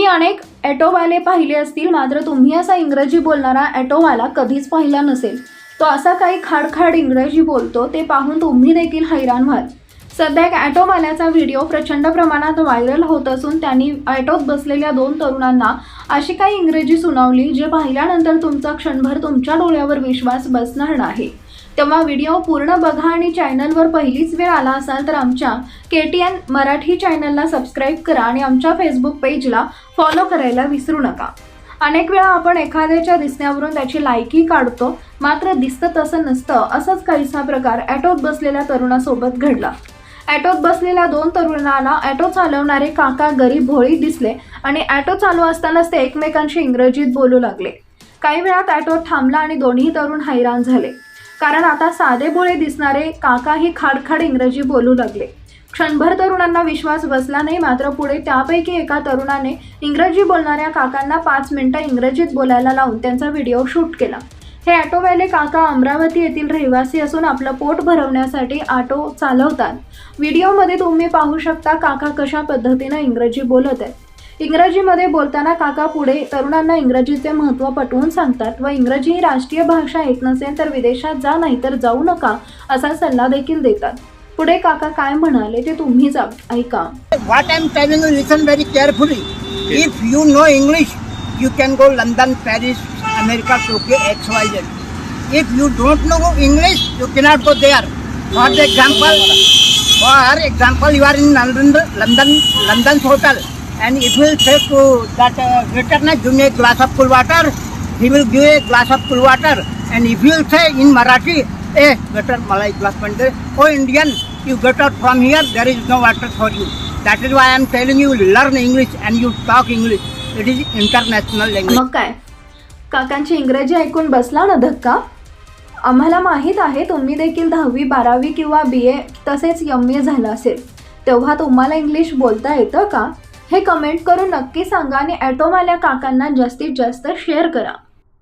तुम्ही अनेक ॲटोवाले पाहिले असतील मात्र तुम्ही असा इंग्रजी बोलणारा ॲटोवाला कधीच पाहिला नसेल. तो असा काही खाडखाड इंग्रजी बोलतो ते पाहून तुम्ही देखील हैराण व्हाल. सध्या एक ॲटोवाल्याचा व्हिडिओ प्रचंड प्रमाणात व्हायरल होत असून त्यांनी ॲटोत बसलेल्या दोन तरुणांना अशी काही इंग्रजी सुनावली जे पाहिल्यानंतर तुमचा क्षणभर तुमच्या डोळ्यावर विश्वास बसणार नाही. तेव्हा व्हिडिओ पूर्ण बघा आणि चॅनलवर पहिलीच वेळ आला असाल तर आमच्या के टी एन मराठी चॅनलला सबस्क्राईब करा आणि आमच्या फेसबुक पेजला फॉलो करायला विसरू नका. अनेक वेळा आपण एखाद्याच्या दिसण्यावरून त्याची लायकी काढतो मात्र दिसतं तसं नसतं असंच काहीसा प्रकार ॲटोत बसलेल्या तरुणासोबत घडला. ॲटोत बसलेल्या दोन तरुणाला ॲटो चालवणारे काका गरीब भोळी दिसले आणि ॲटो चालू असतानाच ते एकमेकांशी इंग्रजीत बोलू लागले. काही वेळात ॲटो थांबला आणि दोन्ही तरुण हैराण झाले. कारण आता साधे भोळे दिसणारे काकाही खाडखाड इंग्रजी बोलू लागले. क्षणभर तरुणांना विश्वास बसला नाही मात्र पुढे त्यापैकी एका तरुणाने इंग्रजी बोलणाऱ्या काकांना पाच मिनिटं इंग्रजीत बोलायला लावून त्यांचा व्हिडिओ शूट केला. हे ऑटोवाले काका अमरावती येथील रहिवासी असून आपलं पोट भरवण्यासाठी ऑटो चालवतात. व्हिडिओमध्ये तुम्ही पाहू शकता काका कशा पद्धतीनं इंग्रजी बोलत आहेत. इंग्रजीमध्ये बोलताना काका पुढे तरुणांना इंग्रजीचे महत्त्व पटवून सांगतात व इंग्रजी ही राष्ट्रीय भाषा येत नसेल तर विदेशात जा नाही तर जाऊ नका असा सल्ला देखील देतात. पुढे काका काय म्हणाले ते तुम्ही जा ऐका. What I am telling you listen very carefully if you know English you can go London Paris America Tokyo X Y Z if you don't know English you cannot go there for example for example you are in London London London hotel and if you will say to that uh, waiter, give me a glass of cool water, he will give a glass of cool water. And if you say in Marathi, eh, waiter, Malay glass पण Oh, Indian, you get out from here, there is no water for you. That is why I am telling you, learn English and you talk English. It is international language. मग काय काकांची इंग्रजी ऐकून बसला ना धक्का आम्हाला माहीत आहे तुम्ही देखील दहावी बारावी किंवा बी ए तसेच एम ए झालं असेल तेव्हा तुम्हाला इंग्लिश बोलता येतं का हे कमेंट करून नक्की सांगा आणि ॲटोवाल्या काकांना जास्तीत जास्त शेअर करा.